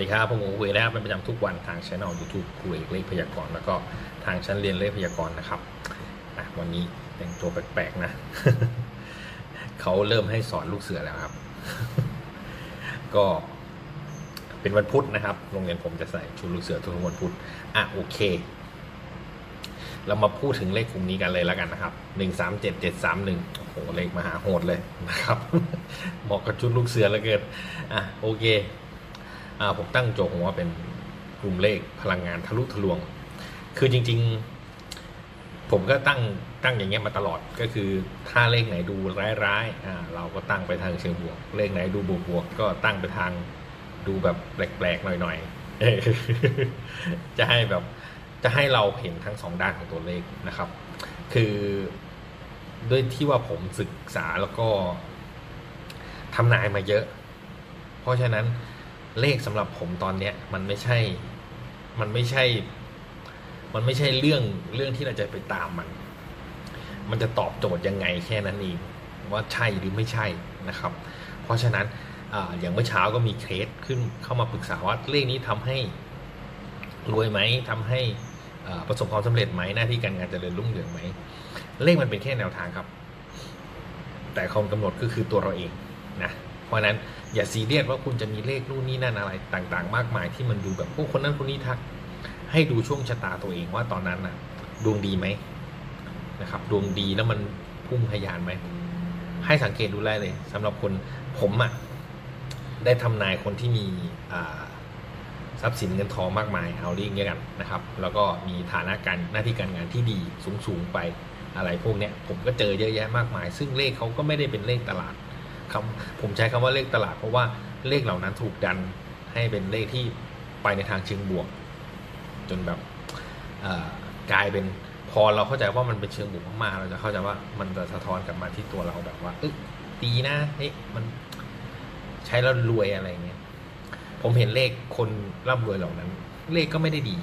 สวัสดีครับผมคุยแล้วเป็นประจำทุกวันทางช่องยูทูบคุยเลขพยากรณ์แล้วก็ทางชั้นเรียนเลขพยากรณ์นะครับวันนี้แต่งตัวแปลกๆนะเขาเริ่มให้สอนลูกเสือแล้วครับ ก็เป็นวันพุธนะครับ โรงเรียนผมจะใส่ชุดลูกเสือทุกวันพุธอะโอเค เรามาพูดถึงเลขกลุ่มนี้กันเลยแล้วกันนะครับหนึ่งสามเจ็ดเจ็ดสามหนึ่งโอ้โหเลขมหาโหดเลยนะครับ เหมาะกับชุดลูกเสือเหลือเกินอะโอเค ผมตั้งโจทย์ผมว่าเป็นกลุ่มเลขพลังงานทะลุทะลวง คือจริง ๆ ผมก็ตั้งตั้งอย่างเงี้ยมาตลอดก็คือถ้าเลขไหนดูร้ายๆอ่าเราก็ตั้งไปทางเชิงบวก เลขไหนดูบวกๆก็ตั้งไปทางดูแบบแปลกๆหน่อยๆเออจะให้แบบจะให้เราเห็นทั้งสองด้านของตัวเลขนะครับ คือด้วยที่ว่าผมศึกษาแล้วก็ทำนายมาเยอะ เพราะฉะนั้น เลขสำหรับผมตอนเนี้ย มันไม่ใช่ มันไม่ใช่ มันไม่ใช่เรื่องเรื่องที่เราจะไปตามมัน มันจะตอบโจทย์ยังไงแค่นั้นเองว่าใช่หรือไม่ใช่นะครับ เพราะฉะนั้นออย่างเมื่อเช้าก็มีเคสขึ้นเข้ามาปรึกษาว่าเลขนี้ทำให้รวยไหมทำให้ประสบความสำเร็จไหมหน้าที่การงานจเจริญรุ่งเรืองไหมเลขมันเป็นแค่แนวทางครับ แต่คนกำหนดก็คือตัวเราเองนะ เพราะนั้นอย่าซีเรียสว่าคุณจะมีเลขนู่นนี่นั่นอะไรต่างๆ มากมายที่มันดูแบบพวกคนนั้นคนนี้ทัก ให้ดูช่วงชะตาตัวเองว่าตอนนั้นนะดวงดีไหมนะครับดวงดีแล้วมันพุ่งทะยานไหมให้สังเกตดูได้เลยสำหรับคนผมอะ่ะได้ทำนายคนที่มีทรัพย์สินเงินทองมากมายเอาเรียกอย่างนี้กันนะครับ แล้วก็มีฐานะการหน้าที่การงานที่ดีสูงๆไปอะไรพวกเนี้ยผมก็เจอเยอะแยะมากมาย ซึ่งเลขเขาก็ไม่ได้เป็นเลขตลาด คำผมใช้คำว่าเลขตลาดเพราะว่าเลขเหล่านั้นถูกดันให้เป็นเลขที่ไปในทางเชิงบวก จนแบบกลายเป็นพอเราเข้าใจว่ามันเป็นเชิงบวกมากๆเราจะเข้าใจว่ามันจะสะท้อนกลับมาที่ตัวเราแบบว่าเออดีนะเฮ้ยมันใช้แล้วรวยอะไรเงี้ยผมเห็นเลขคนร่ำรวยเหล่านั้น เลขก็ไม่ได้ดี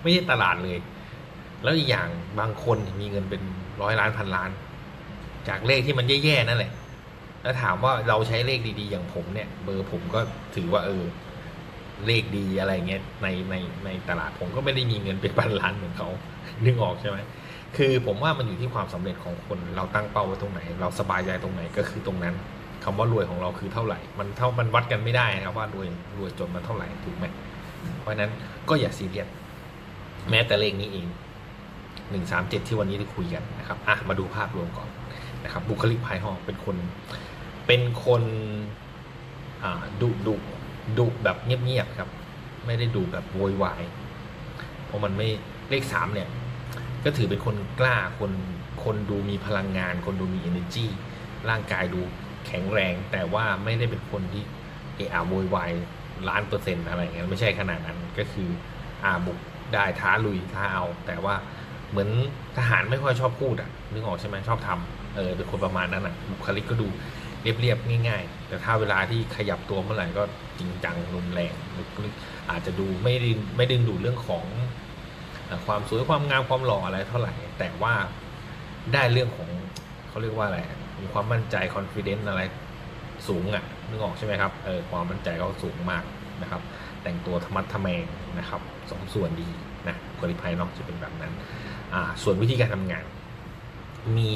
ไม่ใช่ตลาดเลย แล้วอีกอย่างบางคนมีเงินเป็นร้อยล้านพันล้าน จากเลขที่มันแย่ๆนั่นแหละ แล้วถามว่าเราใช้เลขดีๆ อย่างผมเนี่ย เบอร์ผมก็ถือว่าเออเลขดีอะไรเงี้ยในในในตลาดผมก็ไม่ได้มีเงินเป็นพันล้านเหมือนเขานึกออกใช่ไหมคือผมว่ามันอยู่ที่ความสำเร็จของคนเราตั้งเป้าไว้ตรงไหน เราสบายใจตรงไหนก็คือตรงนั้นคำว่ารวยของเราคือเท่าไหร่ มันเท่ามันวัดกันไม่ได้นะครับว่ารวยรวยจนมันเท่าไหร่ถูกไหมเพราะฉะนั้นก็อย่าซีเรียสแม้แต่เลขนี้เองหนึ่งสามเจ็ดที่วันนี้ได้คุยกันนะครับอะมาดูภาพรวมก่อนนะครับบุคลิกภายนอกเป็นคน เป็นคนดุดุดุแบบเงียบๆครับ ไม่ได้ดุแบบโวยวายเพราะมันไม่เลขสามเนี่ย ก็ถือเป็นคนกล้าคนคนดูมีพลังงาน คนดูมี energy ร่างกายดูแข็งแรง แต่ว่าไม่ได้เป็นคนที่เอะอะโวยวายล้านเปอร์เซ็นต์อะไรเงี้ยไม่ใช่ขนาดนั้นก็คืออาบุกได้ท้าลุยท้าเอา แต่ว่าเหมือนทหารไม่ค่อยชอบพูดอะนึกออกใช่ไหมชอบทำเออเป็นคนประมาณนั้นอะบุคลิกก็ดู เรียบๆง่ายๆ แต่ถ้าเวลาที่ขยับตัวเมื่อไหร่ก็จริงจังรุนแรงลิกอาจจะดูไม่ดึงไม่ดึงดูดเรื่องของความสวยความงามความหล่ออะไรเท่าไหร่ แต่ว่าได้เรื่องของเขาเรียกว่าอะไรมีความมั่นใจ confidence อะไรสูงอะนึกออกใช่ไหมครับเออความมั่นใจเขาสูงมากนะครับ แต่งตัวธรรมัดทะแมงนะครับ สมส่วนดีนะคุริภายนอกจะเป็นแบบนั้น อ่า ส่วนวิธีการทำงาน มี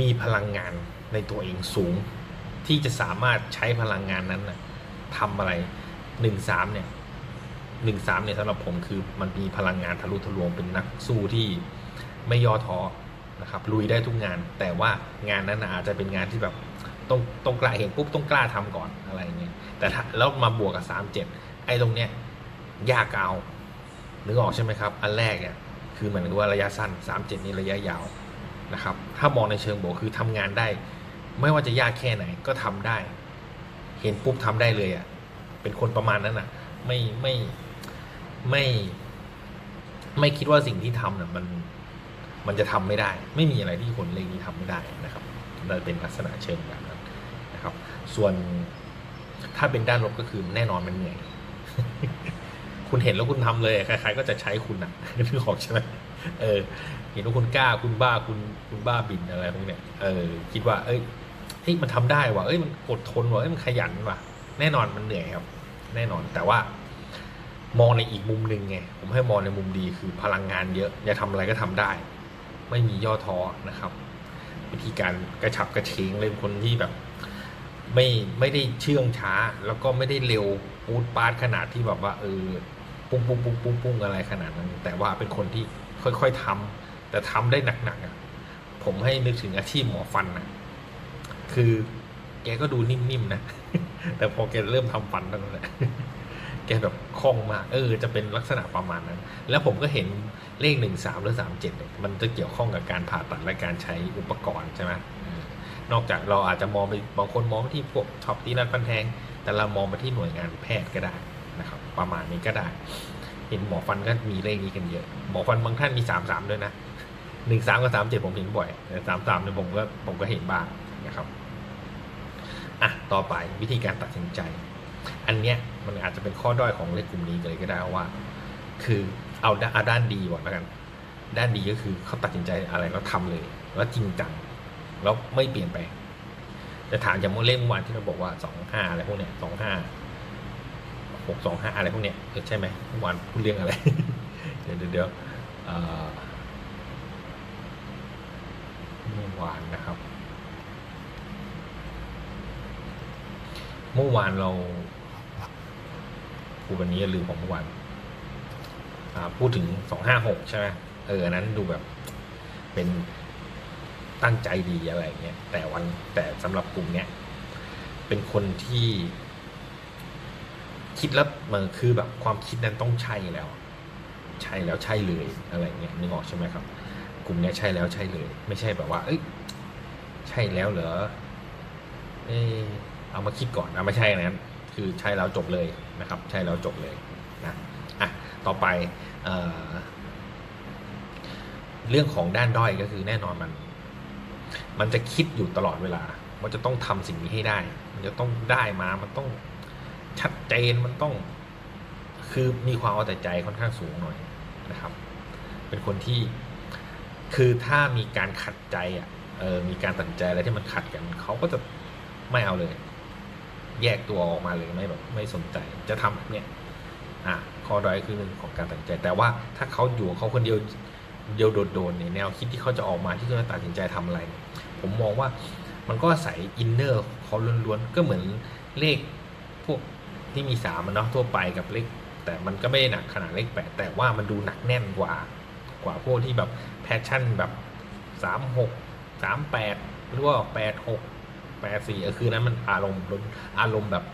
มีพลังงาน ในตัวเองสูง ที่จะสามารถใช้พลังงานนั้นนะทำอะไรหนึ่งสามเนี่ยหนึ่งสามเนี่ยสำหรับผมคือมันมีพลังงานทะลุทะลวงเป็นนักสู้ที่ไม่ย่อท้อนะครับลุยได้ทุกงาน แต่ว่างานนั้นอาจจะเป็นงานที่แบบต้องต้องกล้าเห็นปุ๊บต้องกล้าทำก่อนอะไรเงี้ยแต่ถ้าแล้วมาบวกกับสามเจ็ดไอ้ตรงเนี้ยยากเอานึกออกใช่ไหมครับ อันแรกเนี่ยคือเหมือนกับว่าระยะสั้นสามเจ็ดนี่ระยะยาวนะครับ ถ้ามองในเชิงบวกคือทำงานได้ ไม่ว่าจะยากแค่ไหนก็ทำได้ เห็นปุ๊บทำได้เลยอะ เป็นคนประมาณนั้นอะ ไม่ไม่ไม่ ไม่คิดว่าสิ่งที่ทำเนี่ยมันมันจะทำไม่ได้ ไม่มีอะไรที่คนเลขนี้ทำไม่ได้นะครับนั่นเป็นลักษณะเชิงแบบนั้นนะครับ ส่วนถ้าเป็นด้านลบก็คือแน่นอนมันเหนื่อย คุณเห็นแล้วคุณทำเลย ใครๆก็จะใช้คุณอะนึกออกใช่ไหมเออ เห็นว่าคุณกล้า คุณบ้า คุณ คุณบ้าบินอะไรพวกเนี้ย เออ คิดว่า เอ้ย เฮ้ยมันทำได้ว่ะเอ้ยมันอดทนว่ะเอ้ยมันขยันว่ะ แน่นอนมันเหนื่อยครับ แน่นอนแต่ว่ามองในอีกมุมหนึ่งไงผมให้มองในมุมดีคือพลังงานเยอะอย่าทำอะไรก็ทำได้ ไม่มีย่อท้อนะครับ วิธีการกระฉับกระเฉงเลยคนที่แบบ ไม่ไม่ได้เชื่องช้า แล้วก็ไม่ได้เร็วปูดปาดขนาดที่แบบว่าเออปุ้งปุ้งปุ้งปุ้งปุ้งอะไรขนาดนั้น แต่ว่าเป็นคนที่ค่อยๆทำแต่ทำได้หนักๆอะผมให้นึกถึงอาชีพหมอฟันนะ คือแกก็ดูนิ่มๆนะ แต่พอแกเริ่มทำฟันนั่นแหละ แกแบบคล่องมาก เออ จะเป็นลักษณะประมาณนั้น แล้วผมก็เห็นเลขหนึ่งสามหรือสามเจ็ดมันจะเกี่ยวข้องกับการผ่าตัดและการใช้อุปกรณ์ใช่ไหมนอกจากเราอาจจะมองไปบางคนมองที่พวกช็อปที่นัดฟันแทง แต่เรามองไปที่หน่วยงานแพทย์ก็ได้นะครับ ประมาณนี้ก็ได้ เห็นหมอฟันก็มีเลขนี้กันเยอะ หมอฟันบางท่านมีสามสามด้วยนะหนึ่งสามกับสามเจ็ดผมเห็นบ่อยแต่สามสามเนี่ยผมก็ผมก็เห็นบ้าง นะครับอะต่อไปวิธีการตัดสินใจ อันเนี้ยมันอาจจะเป็นข้อด้อยของเลขกลุ่มนี้เลยก็ได้ว่า คือเอาด้านเอาด้านดีก่อนแล้วกัน ด้านดีก็คือเขาตัดสินใจอะไรแล้วทำเลย แล้วจริงจังแล้วไม่เปลี่ยนแปลงจะถามอย่างเมื่อเลขเมื่อวานที่เราบอกว่าสองห้าอะไรพวกเนี้ยสองห้าหกสองห้าอะไรพวกเนี้ยใช่ไหมเมื่อวานพูดเรื่องอะไร เดี๋ยวเดี๋ยวเดือ่อเมื่อวานนะครับ เมื่อวานเราพูดวันนี้ลืมของเมื่อวานพูดถึงสองห้าหกใช่ไหมเอออันนั้นดูแบบเป็นตั้งใจดีอะไรเงี้ยแต่วันแต่สำหรับกลุ่มเนี้ยเป็นคนที่ คิดแล้วมันคือแบบความคิดนั้นต้องใช่แล้ว ใช่แล้วใช่เลยอะไรเงี้ยนึกออกใช่ไหมครับ กลุ่มเนี้ยใช่แล้วใช่เลย ไม่ใช่แบบว่า เอ้ยใช่แล้วเหรอเออ เอามาคิดก่อนเอาไม่ใช่นะนั้น คือใช่แล้วจบเลยนะครับ ใช่แล้วจบเลยนะอะต่อไปเอเรื่องของด้านด้อยก็คือแน่นอนมัน มันจะคิดอยู่ตลอดเวลามันจะต้องทำสิ่งนี้ให้ได้ มันจะต้องได้มามันต้องชัดเจนมันต้อง คือมีความเอาแต่ใจค่อนข้างสูงหน่อยนะครับ เป็นคนที่คือถ้ามีการขัดใจอะเออมีการตัดใจอะไรที่มันขัดกันเขาก็จะไม่เอาเลย แยกตัวออกมาเลยไม่แบบไม่สนใจจะทำแบบเนี้ยอะข้อด้อยคือหนึ่งของการตัดสินใจ แต่ว่าถ้าเขาอยู่เขาคนเดียวเดียวโดดๆเนี่ยแนวคิดที่เขาจะออกมาที่เขาจะตัดสินใจทำอะไร ผมมองว่ามันก็อาศัยอินเนอร์เขาล้วนๆก็เหมือนเลขพวกที่มีสามมันเนาะทั่วไปกับเลขแต่มันก็ไม่ได้หนักขนาดเลขแปดแต่ว่ามันดูหนักแน่นกว่ากว่าพวกที่แบบแพชชั่นแบบสามหกสามแปดหรือว่าแปดหก แปดสี่คือนั้นมันอารมณ์อารมณ์แบบ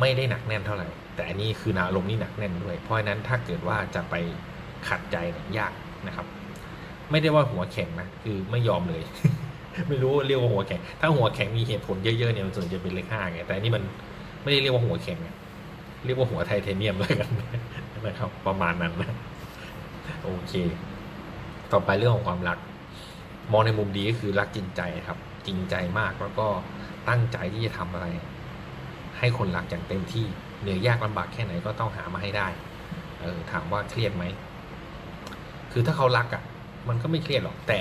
ไม่ได้หนักแน่นเท่าไหร่ แต่อันนี้คืออารมณ์นี่หนักแน่นด้วย เพราะฉะนั้นถ้าเกิดว่าจะไปขัดใจเนี่ยยากนะครับ ไม่ได้ว่าหัวแข็งนะคือไม่ยอมเลย ไม่รู้เรียกว่าหัวแข็ง ถ้าหัวแข็งมีเหตุผลเยอะๆเนี่ยมันส่วนจะเป็นเลขห้าไงแต่อันนี่มันไม่ได้เรียกว่าหัวแข็งเรียกว่าหัวไทเทเนียมแล้วกันนะครับ ประมาณนั้นนะโอเค ต่อไปเรื่องของความรัก มองในมุมดีก็คือรักจริงใจครับ จริงใจมากแล้วก็ตั้งใจที่จะทำอะไร ให้คนรักอย่างเต็มที่เหนื่อยยากลำบากแค่ไหนก็ต้องหามาให้ได้ เออถามว่าเครียดไหมคือถ้าเขารักอะ่ะ มันก็ไม่เครียดหรอกแต่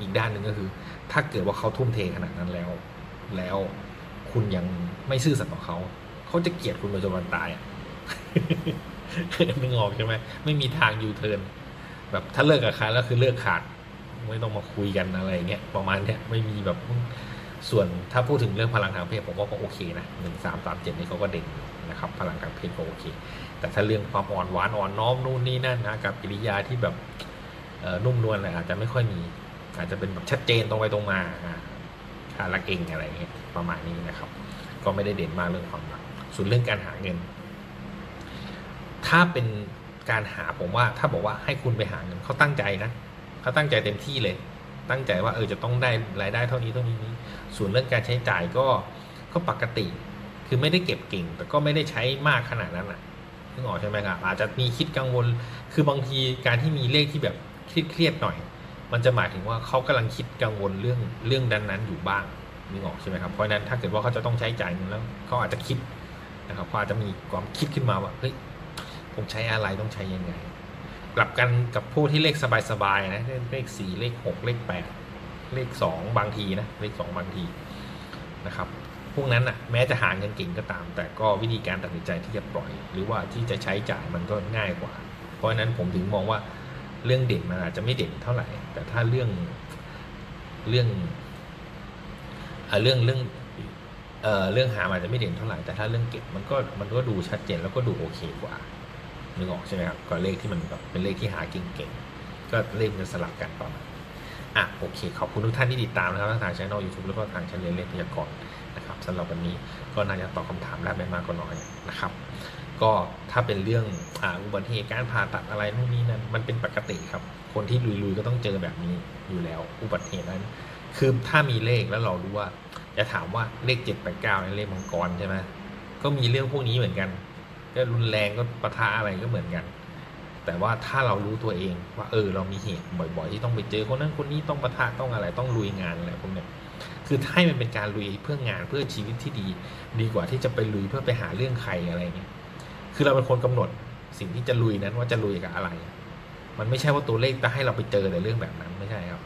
อีกด้านหนึ่งก็คือ ถ้าเกิดว่าเขาทุ่มเทขนาดนั้นแล้ว แล้วคุณยังไม่ซื่อสัตย์ต่อเขา เขาจะเกลียดคุณไปจนวันตายอะนึกออกใช่ไหมไม่มีทางยูเทิร์นแบบถ้าเลิกกับใครแล้วคือเลิกขาด ไม่ต้องมาคุยกันอะไรเงี้ยประมาณเนี้ยไม่มีแบบส่วนถ้าพูดถึงเรื่องพลังทางเพศผมว่าก็โอเคนะหนึ่งสามสามเจ็ดนี่เขาก็เด่นนะครับพลังทางเพศก็โอเค แต่ถ้าเรื่องความอ่อนหวานอ่อนน้อมนู่นนี่นั่นนะกับกิริยาที่แบบนุ่มนวลอะไรอาจจะไม่ค่อยมีอาจจะเป็นแบบชัดเจนตรงไปตรงมาอ่ารักเองอะไรเงี้ยประมาณนี้นะครับ ก็ไม่ได้เด่นมากเรื่องความรักส่วนเรื่องการหาเงิน ถ้าเป็นการหาผมว่าถ้าบอกว่าให้คุณไปหาเงินเขาตั้งใจนะ เขาตั้งใจเต็มที่เลย ตั้งใจว่าเออจะต้องได้รายได้เท่านี้เท่านี้นี้ ส่วนเรื่องการใช้จ่ายก็ก็ปกติ คือไม่ได้เก็บเก่ง แต่ก็ไม่ได้ใช้มากขนาดนั้นอะนึกออกใช่ไหมครับอาจจะมีคิดกังวล คือบางทีการที่มีเลขที่แบบเครียดๆหน่อย มันจะหมายถึงว่าเขากำลังคิดกังวลเรื่องเรื่องดันนั้นอยู่บ้างนึกออกใช่ไหมครับเพราะฉะนั้นถ้าเกิดว่าเขาจะต้องใช้จ่ายเงินแล้วเขาอาจจะคิดนะครับเขาอาจจะมีความคิดขึ้นมาว่าเฮ้ยผมใช้อะไรต้องใช้ยังไง กลับกันกับผู้ที่เลขสบายๆนะเลขสี่เลขหกเลขแปดเลขสองบางทีนะเลขสองบางทีนะครับพวกนั้นอะแม้จะหาเงินเก่งก็ตาม แต่ก็วิธีการตัดสินใจที่จะปล่อย หรือว่าที่จะใช้จ่ายมันก็ง่ายกว่า เพราะฉะนั้นผมถึงมองว่าเรื่องเด่นมันอาจจะไม่เด่นเท่าไหร่ แต่ถ้าเรื่องเรื่องเรื่องเรื่องเอ่อเรื่องหาอาจจะไม่เด่นเท่าไหร่แต่ถ้าเรื่องเก็บมันก็มันก็ดูชัดเจนแล้วก็ดูโอเคกว่า นึกออกใช่ไหมครับก็เลขที่มันแบบเป็นเลขที่หาเก่งๆ ก็เลขมันจะสลับกันประมาณอะโอเค ขอบคุณทุกท่านที่ติดตามนะครับทางช่องยูทูบแล้วก็ทางช่องเรียนเลขพยากรณ์นะครับสำหรับวันนี้ก็น่าจะตอบคำถามได้ไม่มากก็น้อยนะครับ ก็ถ้าเป็นเรื่องอุบัติเหตุการผ่าตัดอะไรนู่นนี่นั่นมันเป็นปกติครับ คนที่ลุยๆก็ต้องเจอแบบนี้อยู่แล้ว อุบัติเหตุนั้น คือถ้ามีเลขแล้วเรารู้ว่าจะถามว่าเลขเจ็ดแปดเก้าในเลขมังกรใช่ไหมก็มีเรื่องพวกนี้เหมือนกัน ก็รุนแรงก็ปะทะอะไรก็เหมือนกัน แต่ว่าถ้าเรารู้ตัวเองว่าเออเรามีเหตุบ่อยๆ ที่ต้องไปเจอคนนั้นคนนี้ต้องปะทะต้องอะไรต้องลุยงานอะไรพวกเนี้ยคือให้มันเป็นการลุยเพื่องานเพื่อชีวิตที่ดี ดีกว่าที่จะไปลุยเพื่อไปหาเรื่องใครอะไรเงี้ยคือเราเป็นคนกำหนดสิ่งที่จะลุยนั้นว่าจะลุยกับอะไร มันไม่ใช่ว่าตัวเลขจะให้เราไปเจอแต่เรื่องแบบนั้นไม่ใช่ครับ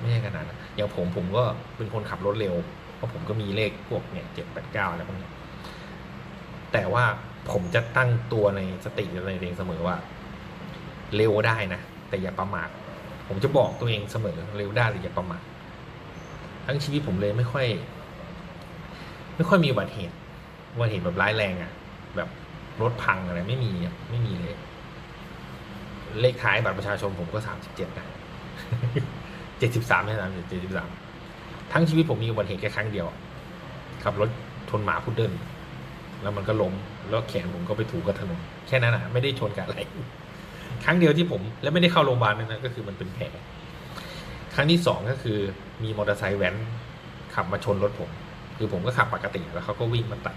ไม่ใช่ขนาดนั้นอย่างผมผมก็เป็นคนขับรถเร็วเพราะผมก็มีเลขพวกเนี่ยเจ็ดแปดเก้าอะไรพวกเนี้ยแต่ว่า ผมจะตั้งตัวในสติในตัวเองเสมอว่า เร็วได้นะ แต่อย่าประมาทผมจะบอกตัวเองเสมอ เร็วได้แต่อย่าประมาททั้งชีวิตผมเลยไม่ค่อย ไม่ค่อยมีอุบัติเหตุอุบัติเหตุแบบร้ายแรงอะ่ะ แบบรถพังอะไรไม่มีอะไม่มีเลย เลขท้ายบัตรประชาชนผมก็สามสิบเจ็ดนะเจ็ดสิบสามไม่ใช่สามเจ็ดสิบสามทั้งชีวิตผมมีอุบัติเหตุแค่ครั้งเดียวขับรถชนหมาพุดเดิ้ลแล้วมันก็ล้ม แล้วแขนผมก็ไปถูกกับถนนแค่นั้นอะไม่ได้ชนกับอะไร ครั้งเดียวที่ผม แล้วไม่ได้เข้าโรงพยาบาลนั่นะ ก็คือมันเป็นแผลครั้งที่สองก็คือมีมอเตอร์ไซค์แว้นขับมาชนรถผม คือผมก็ขับปกติแล้วเขาก็วิ่งมาตัด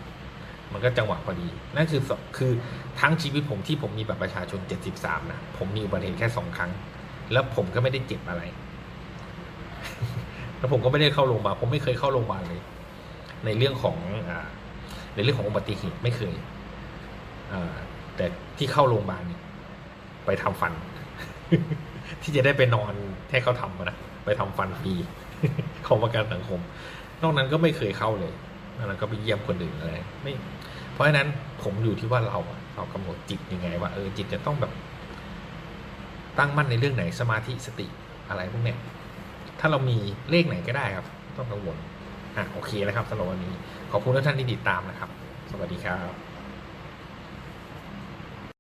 มันก็จังหวะพอดี นั่นคือคือทั้งชีวิตผมที่ผมมีบัตรประชาชน 73 นะ ผมมีอุบัติเหตุแค่สองครั้ง แล้วผมก็ไม่ได้เจ็บอะไร แล้วผมก็ไม่ได้เข้าโรงพยาบาลผมไม่เคยเข้าโรงพยาบาลเลย ในเรื่องของอ่า ในเรื่องของอุบัติเหตุไม่เคยแต่ที่เข้าโรงพยาบาลเนี่ยไปทำฟัน ที่จะได้ไปนอนให้เขาทำนะไปทำฟันฟรีของประกันสังคม นอกนั้นก็ไม่เคยเข้าเลยนอกนั้นก็ไปเยี่ยมคนอื่นอะไรไม่ เพราะฉะนั้นผมอยู่ที่ว่าเราเรากำหนดจิตยังไง ว่าเออจิตจะต้องแบบ ตั้งมั่นในเรื่องไหนสมาธิสติอะไรพวกเนี้ยถ้าเรามีเลขไหนก็ได้ครับ ต้องกังวล อะโอเคแล้วครับสำหรับวันนี้ ขอบคุณทุกท่านที่ติดตามนะครับ สวัสดีครับ